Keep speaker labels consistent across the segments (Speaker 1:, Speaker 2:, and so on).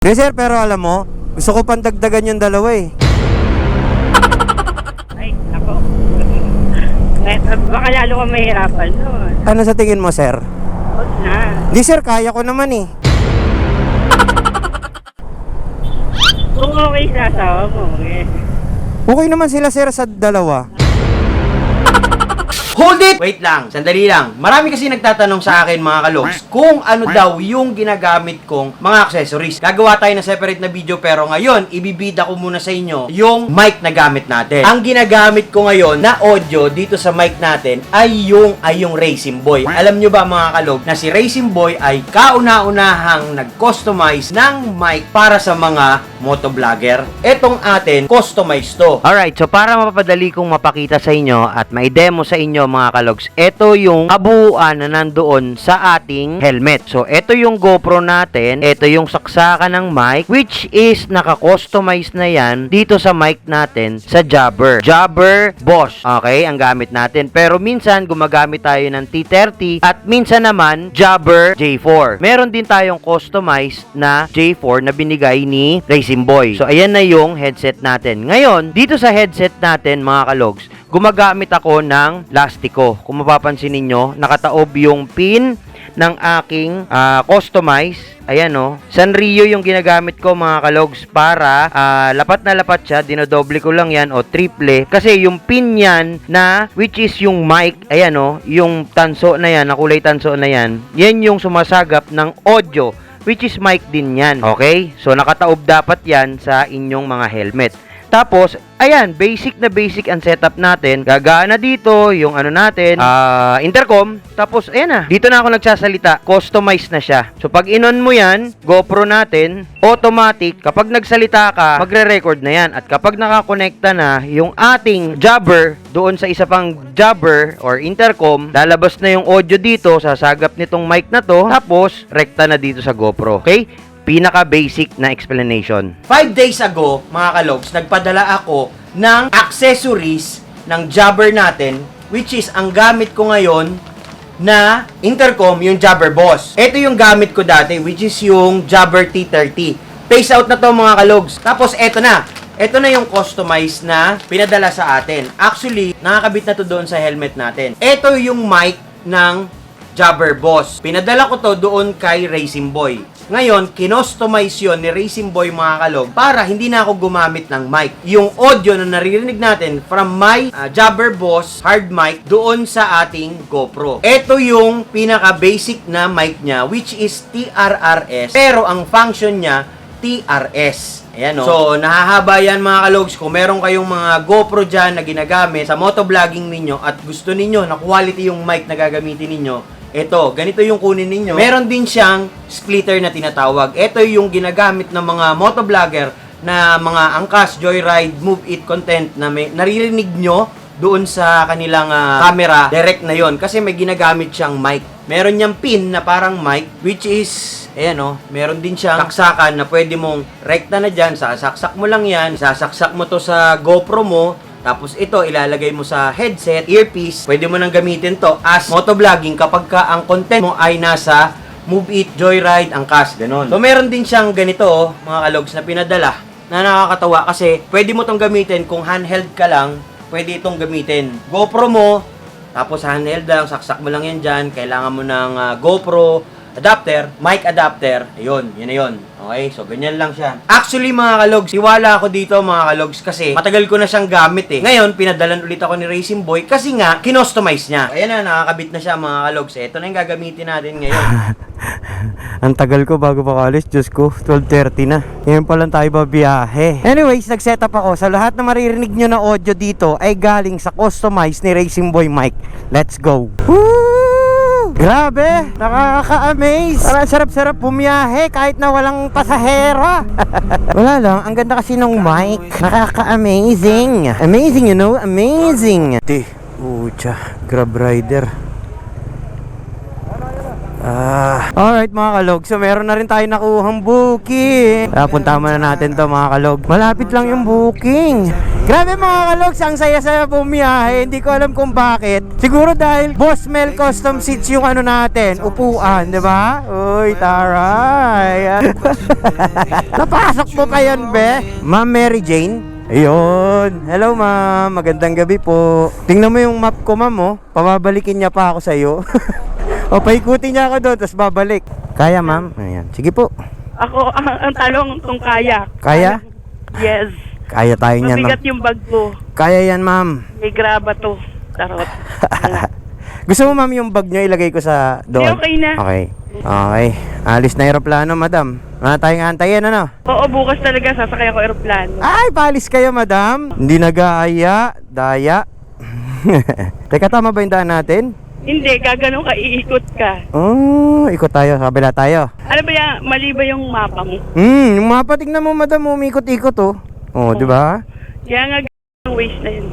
Speaker 1: Hindi sir, pero alam mo, gusto ko pang dagdagan yung dalawa eh.
Speaker 2: Ay, ako. Baka lalo ka mahirapan nun.
Speaker 1: Ano sa tingin mo sir?
Speaker 2: Huwag na.
Speaker 1: Hindi sir, kaya ko naman eh.
Speaker 2: Kung okay sa asawa mo, eh.
Speaker 1: Okay naman sila sir sa dalawa.
Speaker 3: Hold it! Wait lang, sandali lang. Marami kasi nagtatanong sa akin mga kalogs kung ano daw yung ginagamit kong mga accessories. Gagawa tayo ng separate na video pero ngayon, ibibida ko muna sa inyo yung mic na gamit natin. Ang ginagamit ko ngayon na audio dito sa mic natin ay yung, ay yung Racing Boy. Alam nyo ba mga kalog na si Racing Boy ay kauna-unahang nag-customize ng mic para sa mga motovlogger. Etong atin, customized to. Alright, so para mapapadali kong mapakita sa inyo at may-demo sa inyo mga kalogs, ito yung kabuuan na nandoon sa ating helmet. So, ito yung GoPro natin, ito yung saksakan ng mic, which is naka-customize na yan dito sa mic natin sa Jabber. Jabber Boss, okay, ang gamit natin. Pero minsan, gumagamit tayo ng T30 at minsan naman, Jabber J4. Meron din tayong customized na J4 na binigay ni Racing Boy. So, ayan na yung headset natin. Ngayon, dito sa headset natin, mga kalogs, gumagamit ako ng lastiko. Kung mapapansin ninyo, nakataob yung pin ng aking ah, customize. Ayan o. Sanrio yung ginagamit ko mga kalogs para ah, lapat na lapat siya. Dinodoble ko lang yan o triple. Kasi yung pin yan na which is yung mic. Ayan o. Yung tanso na yan, na kulay tanso na yan. Yan yung sumasagap ng audio which is mic din yan. Okay? So nakataob dapat yan sa inyong mga helmet. Tapos, ayan, basic na basic ang setup natin. Gagana dito, yung ano natin, ah, intercom. Tapos, ayan na, dito na ako nagsasalita. Customize na siya. So, pag inon mo yan, GoPro natin, automatic, kapag nagsalita ka, magre-record na yan. At kapag nakakonekta na yung ating jabber doon sa isa pang jabber or intercom, lalabas na yung audio dito, sasagap nitong mic na to, tapos, rekta na dito sa GoPro. Okay? Pinaka-basic na explanation. Five days ago, mga kalogs, nagpadala ako ng accessories ng Jabber natin, which is ang gamit ko ngayon na intercom, yung Jabber Boss. Ito yung gamit ko dati, which is yung Jabber T30. Face out na to mga kalogs. Tapos eto na. Ito na yung customized na pinadala sa atin. Actually, nakakabit na to doon sa helmet natin. Ito yung mic ng Jabber Boss. Pinadala ko to doon kay Racing Boy. Ngayon, kinostomize yon ni Racing Boy mga kalog para hindi na ako gumamit ng mic. Yung audio na naririnig natin from my uh, Jabber Boss hard mic doon sa ating GoPro. Ito yung pinaka-basic na mic niya which is TRRS pero ang function niya TRS. Ayan o. So, nahahaba yan mga kalogs. Kung meron kayong mga GoPro dyan na ginagamit sa motovlogging ninyo at gusto ninyo na quality yung mic na gagamitin ninyo, ito, ganito yung kunin ninyo. Meron din siyang splitter na tinatawag. Ito yung ginagamit ng mga motovlogger na mga angkas, joyride, move it content na may naririnig nyo doon sa kanilang ah, camera, direct na yon kasi may ginagamit siyang mic. Meron niyang pin na parang mic which is ayan oh, meron din siyang saksakan na pwede mong rekta na diyan, sasaksak mo lang 'yan, sasaksak mo to sa GoPro mo, tapos ito, ilalagay mo sa headset, earpiece. Pwede mo nang gamitin to as motovlogging kapag ka ang content mo ay nasa Move It, Joyride, Angkas, ganun. So, meron din siyang ganito, oh, mga kalogs, na pinadala na nakakatawa kasi pwede mo tong gamitin kung handheld ka lang, pwede itong gamitin. GoPro mo, tapos handheld lang, saksak mo lang yan dyan, kailangan mo ng ah, GoPro adapter, mic adapter, ayun, yun na yun. Okay, so ganyan lang siya. Actually mga kalogs, iwala ako dito mga kalogs kasi matagal ko na siyang gamit eh. Ngayon, pinadalan ulit ako ni Racing Boy kasi nga, kinostomize niya. Ayan na, nakakabit na siya mga kalogs. Ito na yung gagamitin natin ngayon.
Speaker 1: Ang tagal ko bago pa college, Diyos ko, 12.30 na. Ngayon pa lang tayo babiyahe. Anyways, nag-setup ako. Sa lahat na maririnig nyo na audio dito ay galing sa customized ni Racing Boy Mike. Let's go! Woo! Grabe! Nakaka-amaze! Parang sarap-sarap bumiyahe kahit na walang pasahero. Wala lang, ang ganda kasi nung mic. Nakaka-amazing. Amazing, you know? Amazing! Di, ucha, grab rider. Ah. Alright mga kalog, so meron na rin tayo nakuhang booking. Kaya punta muna natin to mga kalog. Malapit lang yung booking. Grabe mga kalogs, ang saya-saya bumiyahe. Hindi ko alam kung bakit. Siguro dahil Boss Mel Custom Seats yung ano natin, upuan, di ba? Uy, taray. Napasok mo pa yun, be? Ma'am Mary Jane? Ayun. Hello, ma'am. Magandang gabi po. Tingnan mo yung map ko, ma'am, oh. Pababalikin niya pa ako sa'yo. o, paikutin niya ako doon, tapos babalik. Kaya, ma'am? Ayan. Sige po.
Speaker 4: Ako, ang, ang talong kung kaya.
Speaker 1: Kaya?
Speaker 4: Yes.
Speaker 1: Kaya tayo niyan, ma'am.
Speaker 4: Mabigat yung bag ko.
Speaker 1: Kaya yan, ma'am.
Speaker 4: May graba to. Tarot.
Speaker 1: Gusto mo, ma'am, yung bag nyo ilagay ko sa doon?
Speaker 4: Hindi, okay na.
Speaker 1: Okay. Okay. Alis na aeroplano, madam. Wala tayong antayin, ano?
Speaker 4: Oo, bukas talaga sasakay ako aeroplano.
Speaker 1: Ay, palis kayo, madam. Hindi nag-aaya. Daya. Teka, tama ba yung daan natin?
Speaker 4: Hindi, gaganong ka, iikot ka.
Speaker 1: Oh, ikot tayo. Kabila tayo.
Speaker 4: Ano ba yan? Mali ba yung mapa mo?
Speaker 1: Hmm, yung mapa, tignan mo, madam. Umikot-ikot, oh. Oh, di ba?
Speaker 4: Kaya nga, ang waste na yun.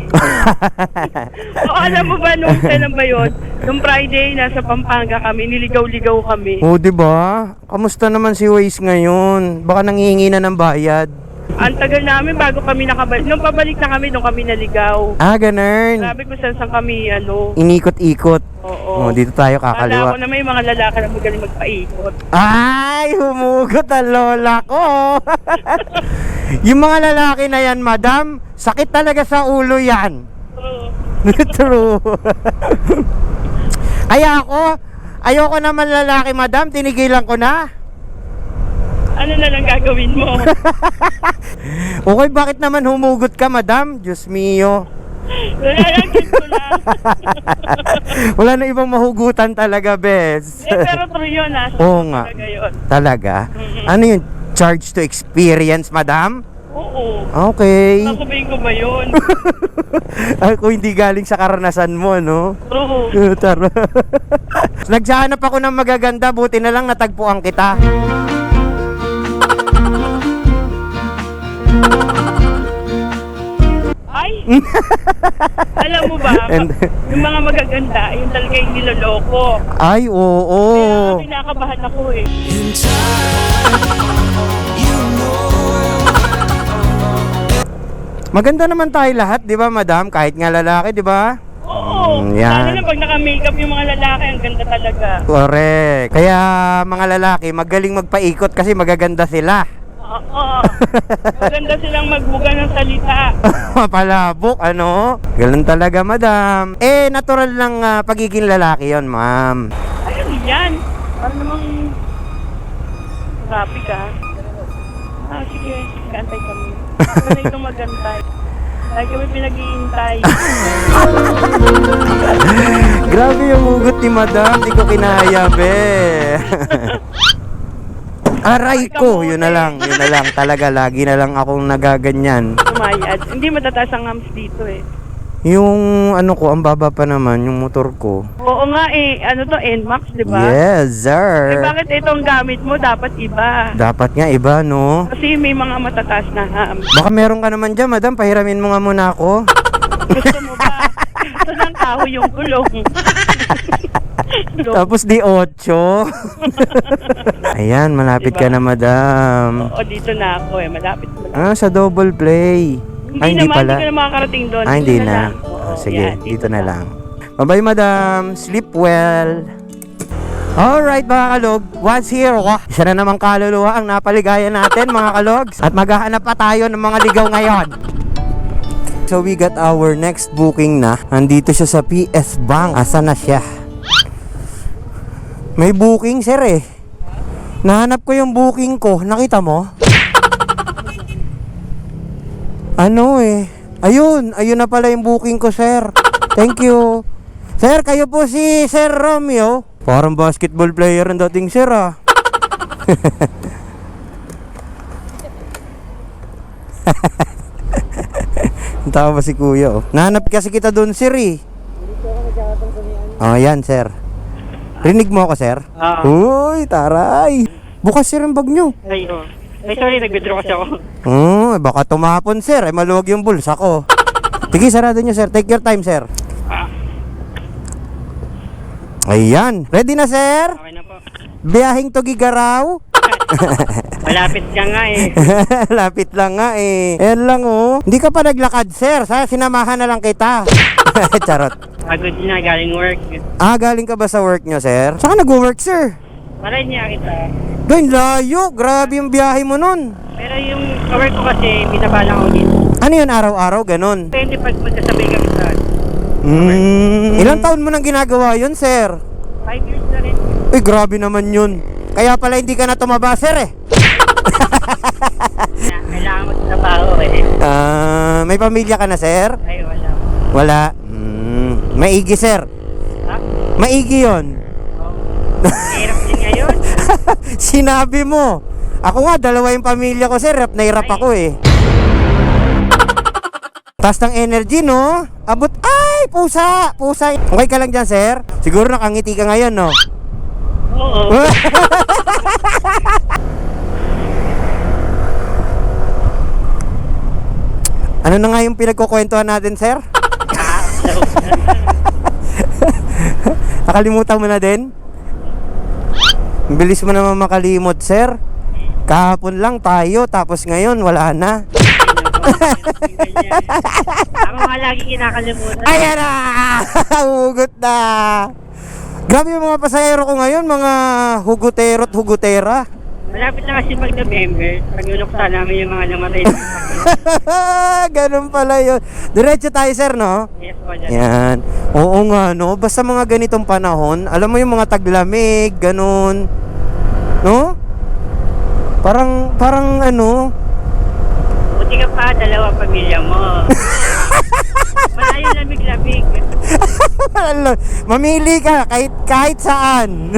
Speaker 4: Oo, alam mo ba, nung kailan ba yun? Nung Friday, nasa Pampanga kami, niligaw-ligaw kami.
Speaker 1: oh, di ba? Kamusta naman si Waze ngayon? Baka nangihingi na ng bayad.
Speaker 4: Ang tagal namin bago kami nakabalik. Nung pabalik na kami, nung kami naligaw.
Speaker 1: Ah, ganun.
Speaker 4: Sabi ko saan saan kami, ano.
Speaker 1: Inikot-ikot.
Speaker 4: Oo.
Speaker 1: Oh, dito tayo
Speaker 4: Kala
Speaker 1: kakaliwa.
Speaker 4: ko na may mga lalaki na magaling magpaikot.
Speaker 1: Ay, humugot ang lola ko. yung mga lalaki na yan, madam, sakit talaga sa ulo yan.
Speaker 4: Oo.
Speaker 1: True. Kaya ako, ayoko naman lalaki, madam, tinigilan ko na.
Speaker 4: Ano na lang gagawin mo?
Speaker 1: Okay, bakit naman humugot ka, madam? Diyos mio.
Speaker 4: Ko lang.
Speaker 1: Wala na ibang mahugutan talaga, bes.
Speaker 4: Eh, pero true yun ah.
Speaker 1: Oo nga.
Speaker 4: Talaga yun.
Speaker 1: Talaga? Ano yung charge to experience, madam?
Speaker 4: Oo.
Speaker 1: Okay.
Speaker 4: Sasabihin ko ba yun?
Speaker 1: Ako hindi galing sa karanasan mo, no?
Speaker 4: True.
Speaker 1: Tara. Nagsahanap ako ng magaganda, buti na lang natagpuan kita.
Speaker 4: Ay! Alam mo ba,
Speaker 1: And-
Speaker 4: yung mga magaganda, yung talaga yung niloloko.
Speaker 1: Ay, oo.
Speaker 4: Kaya kinakabahan ako eh.
Speaker 1: Maganda naman tayo lahat, di ba, madam? Kahit nga lalaki, di ba?
Speaker 4: Oo.
Speaker 1: Mm, yan.
Speaker 4: Lalo na pag naka-makeup yung mga lalaki, ang ganda talaga.
Speaker 1: Correct. Kaya mga lalaki, magaling magpaikot kasi magaganda sila.
Speaker 4: Oo. Maganda silang magbuga ng salita.
Speaker 1: Mapalabok, ano? Ganun talaga, madam. Eh, natural lang ah, pagiging lalaki yon ma'am.
Speaker 4: Ayun yan. Para namang rapi ka. Ah, sige. Gantay kami. Kami itong magantay. Lagi kami pinag-iintay.
Speaker 1: Grabe yung hugot ni madam. Di ko kinaya, be. Aray ko, yun na lang, yun na lang. Talaga, lagi na lang akong nagaganyan.
Speaker 4: Umayad. Hindi matataas ang hams dito eh.
Speaker 1: Yung ano ko, ang baba pa naman, yung motor ko.
Speaker 4: Oo nga eh. Ano to? NMAX, di ba?
Speaker 1: Yes,
Speaker 4: Eh
Speaker 1: sir.
Speaker 4: bakit itong gamit mo dapat iba?
Speaker 1: Dapat nga iba, no?
Speaker 4: Kasi may mga matataas na hams.
Speaker 1: Baka meron ka naman dyan, madam. Pahiramin mo nga muna ako.
Speaker 4: Gusto mo ba? Gusto ng kahoy yung gulong.
Speaker 1: Tapos di 8. Ayan, malapit ka na, madam.
Speaker 4: Oo, dito na ako eh. Malapit lang.
Speaker 1: Ah, sa double play.
Speaker 4: Hindi
Speaker 1: Ay, hindi
Speaker 4: naman,
Speaker 1: pala.
Speaker 4: hindi ka na makakarating doon.
Speaker 1: Ah, hindi
Speaker 4: Dito
Speaker 1: na.
Speaker 4: lang. Oo,
Speaker 1: Ah, Sige,
Speaker 4: yan,
Speaker 1: dito na lang. Bye-bye, madam. Sleep well. Alright mga kalog, once here, wah, isa na namang kaluluwa ang napaligaya natin mga kalogs at maghahanap pa tayo ng mga ligaw ngayon. So we got our next booking na. Nandito siya sa PS Bank. Asa na siya? May booking sir eh. Nahanap ko yung booking ko. Nakita mo? Ano eh? Ayun, ayun na pala yung booking ko, sir. Thank you. Sir, kayo po si Sir Romeo. Parang basketball player ang dating, sir, ah. Ang tawa ba si kuya, oh. Nahanap kasi kita doon, sir, eh. Oh, yan, sir. Rinig mo ako, sir?
Speaker 4: Ah.
Speaker 1: Uy, taray. Bukas, sir, ang bag nyo.
Speaker 4: Ay, oh. Ay, sorry, nag-withdraw kasi ako.
Speaker 1: Oh, eh, baka tumapon sir. Eh, maluwag yung bulsa ko. Sige, sarado nyo sir. Take your time sir.
Speaker 4: Ah,
Speaker 1: Ayan. Ready na sir?
Speaker 4: okay na po.
Speaker 1: Biyahing to Gigaraw.
Speaker 2: Malapit ka nga eh.
Speaker 1: Lapit lang nga eh. Ayan lang oh. Hindi ka pa naglakad, sir. Sa sinamahan na lang kita. Charot.
Speaker 2: Pagod na galing work.
Speaker 1: Ah, galing ka ba sa work nyo, sir? Saan ka nag-work, sir?
Speaker 2: Para niya kita.
Speaker 1: Gawin, layo. Grabe yung biyahe mo nun.
Speaker 2: Pero yung work ko kasi, binaba lang ako dito.
Speaker 1: Ano yun, araw-araw, ganun?
Speaker 2: Depende pag magkasabay kami sa
Speaker 1: Mm. Ilang taon mo nang ginagawa yun, sir?
Speaker 2: 5 years na rin.
Speaker 1: Uy, grabe naman yun. Kaya pala hindi ka na tumaba, sir eh.
Speaker 2: Kailangan mo sa trabaho eh.
Speaker 1: Ah, may pamilya ka na, sir?
Speaker 2: Ay, wala.
Speaker 1: Wala. Mm. Maigi, sir.
Speaker 2: Ha?
Speaker 1: Maigi yon.
Speaker 2: Hirap din ngayon.
Speaker 1: Sinabi mo. Ako nga, dalawa yung pamilya ko, sir. Rap na hirap ako eh. Taas ng energy, no? Abot, ay, pusa, pusa. Okay ka lang dyan, sir? Siguro nakangiti ka ngayon, no?
Speaker 2: Oo.
Speaker 1: ano na nga yung pinagkukwentuhan natin, sir? Nakalimutan mo na din? Ang Bilis mo naman makalimot, sir. Kahapon lang tayo, tapos ngayon, wala na.
Speaker 2: Ako nga lagi kinakalimutan.
Speaker 1: Ayan na! Hugot na! Grabe yung mga pasahero ko ngayon, mga hugutero't hugutera.
Speaker 2: Malapit na kasi pag November, pag nuluksa namin yung mga namatay.
Speaker 1: Ganun pala yun. Diretso tayo, sir, no?
Speaker 2: yes, wala.
Speaker 1: Yan. Oo nga, no? Basta mga ganitong panahon, alam mo yung mga taglamig, ganun. No? Parang, parang ano,
Speaker 2: Buti ka pa, dalawa pamilya mo. Malayo lamig-lamig.
Speaker 1: Mamili ka kahit, kahit saan.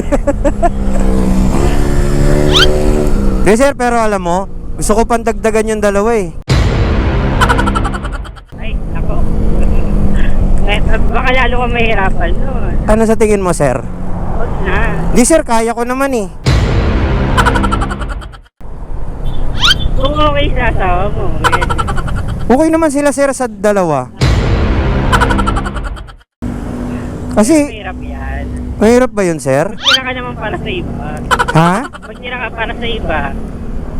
Speaker 1: Di sir, pero alam mo, gusto ko pang dagdagan yung dalawa eh.
Speaker 2: Ay, ako. Baka lalo ka mahirapan nun.
Speaker 1: Ano sa tingin mo, sir?
Speaker 2: Huwag na.
Speaker 1: Di sir, kaya ko naman eh.
Speaker 2: Kung okay sa asawa mo, yes.
Speaker 1: Okay naman sila sir sa dalawa. Kasi,
Speaker 2: mahirap yan.
Speaker 1: Mahirap ba yun, sir?
Speaker 2: Magtira ka naman para sa iba.
Speaker 1: Ha?
Speaker 2: Magtira ka para sa iba.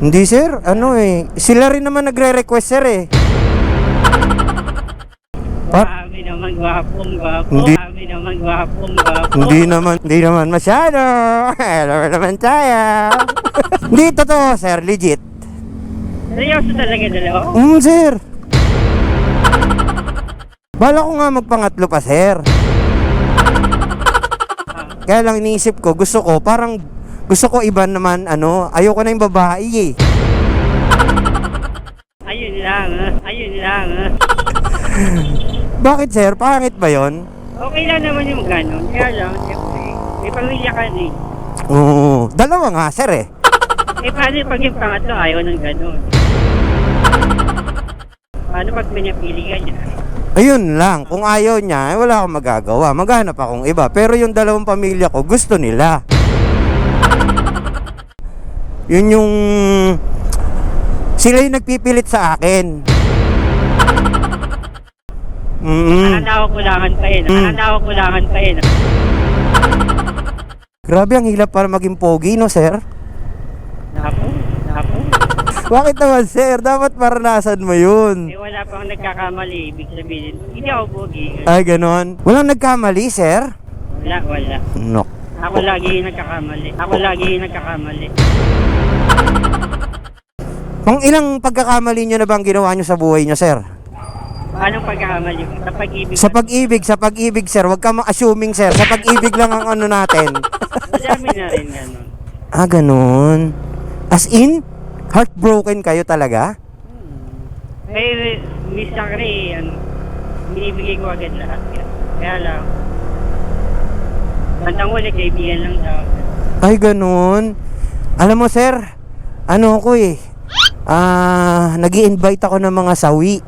Speaker 1: Hindi, sir. Ano eh. Sila rin naman nagre-request, sir eh. Pa-
Speaker 2: Kami naman gwapong gwapo.
Speaker 1: Hindi.
Speaker 2: Kami naman gwapong gwapo.
Speaker 1: Hindi naman, hindi naman masyado. Hello naman tayo. Hindi, totoo, sir. Legit.
Speaker 2: Seryoso talaga dalawa?
Speaker 1: Mm, sir. Bala ko nga magpangatlo pa, sir. Kaya lang iniisip ko, gusto ko, parang, gusto ko iba naman, ano, ayoko na yung babae eh.
Speaker 2: Ayun lang, ah. ayun lang. ah.
Speaker 1: Bakit, sir? Pangit ba yon?
Speaker 2: Okay lang naman yung gano'n. Kaya lang, siyempre, may pamilya ka na eh.
Speaker 1: Oo. Dalawa nga, sir eh.
Speaker 2: Eh, paano pag yung pangatlo ayaw ng gano'n? Paano pag pinapili ka niya?
Speaker 1: Ayun lang, kung ayaw niya, eh, wala akong magagawa. Maghanap akong iba. Pero yung dalawang pamilya ko, gusto nila. Yun yung... Sila yung nagpipilit sa akin. Mm.
Speaker 2: Nananawa-kulangan pa eh.
Speaker 1: Mm.
Speaker 2: Nananawa-kulangan pa eh.
Speaker 1: Grabe, ang hilap para maging pogi, no, sir? Bakit naman, sir? Dapat maranasan mo yun.
Speaker 2: Eh, wala pang nagkakamali. Ibig sabihin, hindi ako pogi.
Speaker 1: Ay, ganon. Walang nagkamali, sir?
Speaker 2: Wala, wala.
Speaker 1: No.
Speaker 2: Ako lagi yung nagkakamali. Ako lagi yung nagkakamali.
Speaker 1: Kung ilang pagkakamali nyo na bang ginawa nyo sa buhay nyo, sir?
Speaker 2: Paano pagkakamali? Sa pag-ibig.
Speaker 1: Sa pag-ibig, sa pag-ibig, sir. Huwag ka ma-assuming, sir. Sa pag-ibig lang ang ano natin.
Speaker 2: Madami na rin gano'n.
Speaker 1: Ah, ganun. As in, heartbroken kayo talaga?
Speaker 2: Eh, miss lang rin eh, ano, binibigay ko agad lahat. Kaya lang, bandang huli, kaibigan lang daw.
Speaker 1: Ay, ganun. Alam mo, sir, ano ko eh, ah, nag invite ako ng mga sawi.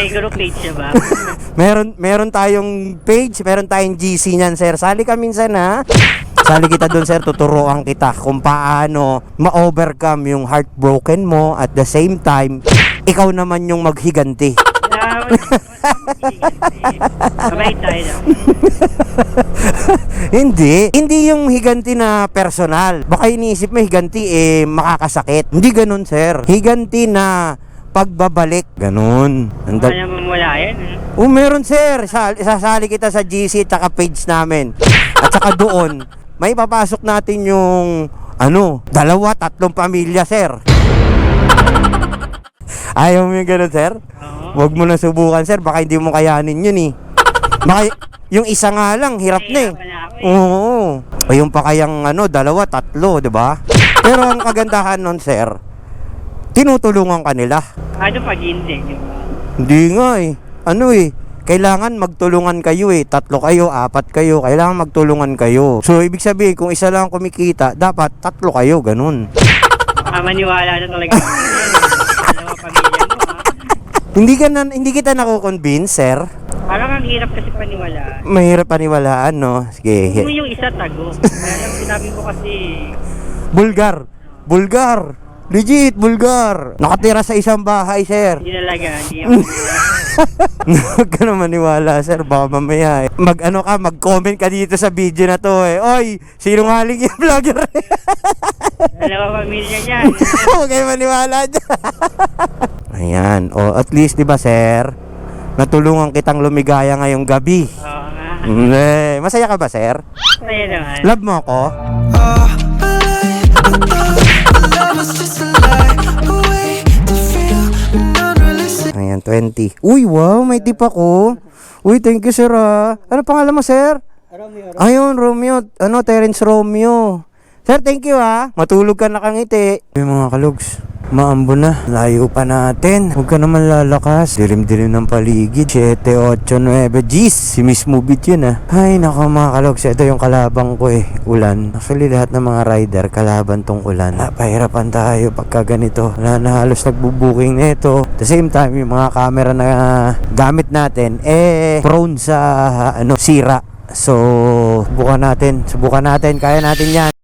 Speaker 2: Eh, group page siya ba?
Speaker 1: meron, meron tayong page, meron tayong GC niyan, sir. Sali ka minsan, ha? Sali kita doon, sir. Tuturuan kita kung paano ma-overcome yung heartbroken mo at the same time, ikaw naman yung maghiganti.
Speaker 2: Sabay tayo.
Speaker 1: Hindi. Hindi yung higanti na personal. Baka iniisip mo higanti eh makakasakit. Hindi ganun, sir. Higanti na pagbabalik. Ganun. Andal-
Speaker 2: Kaya naman wala yan. eh.
Speaker 1: Oh, meron sir. Sa sasali kita sa GC at page namin. At saka doon, may papasok natin yung ano, dalawa, tatlong pamilya, sir. Ayaw mo yung ganun, sir? Huwag mo na subukan, sir. Baka hindi mo kayanin yun eh. Baka yung isa nga lang, hirap na eh.
Speaker 2: Eh.
Speaker 1: Oo. O yung pa kayang ano, dalawa, tatlo, di ba? Pero ang kagandahan nun, sir, tinutulungan ka nila.
Speaker 2: Ano pag hindi?
Speaker 1: Hindi nga eh. Ano eh. Kailangan magtulungan kayo eh. Tatlo kayo, apat kayo. Kailangan magtulungan kayo. So, ibig sabihin, kung isa lang kumikita, dapat tatlo kayo. Ganun.
Speaker 2: Ah, maniwala na talaga. Dalawa pamilya mo ha.
Speaker 1: Hindi ka na, hindi kita nako-convince, sir.
Speaker 2: Parang ang hirap kasi paniwalaan.
Speaker 1: Mahirap paniwalaan, no? Sige.
Speaker 2: Kung yung isa tago. Kaya lang sinabi ko kasi,
Speaker 1: Bulgar. Bulgar. Legit, Bulgar. Nakatira sa isang bahay, sir.
Speaker 2: hindi talaga, hindi ako.
Speaker 1: Huwag ka na maniwala, sir. Baka mamaya eh. Mag ano ka, mag-comment ka dito sa video na to eh. Oy, sinungaling yung vlogger.
Speaker 2: Dalawa pamilya niyan.
Speaker 1: Huwag kayo maniwala dyan. Ayan. O, at least, di ba, sir? Natulungan kitang lumigaya ngayong gabi.
Speaker 2: Oo nga.
Speaker 1: Mm, masaya ka ba, sir?
Speaker 2: Kaya naman.
Speaker 1: Love mo ako?
Speaker 5: Love
Speaker 1: Ayan, 20. Uy, wow, may tip ako. Uy, thank you, sir, ah. Ano pangalan mo, sir? Romeo. Ayun, Romeo. Ano, Terence Romeo. Sir, thank you, ha. Matulog ka nakangiti. Uy, mga kalugs. Maambo na. Layo pa natin. Huwag ka naman lalakas. Dilim-dilim ng paligid. 7, 8, 9. Jeez, si Miss Mubit yun, ah. Ay, nako, mga kalugs. Ito yung kalabang ko, eh. Ulan. Actually, lahat ng mga rider, kalaban tong ulan. Napahirapan tayo pagka ganito. Wala na halos nagbubuking nito. At the same time, yung mga camera na gamit natin, eh, prone sa, ano, sira. So, subukan natin. Subukan natin. Kaya natin yan.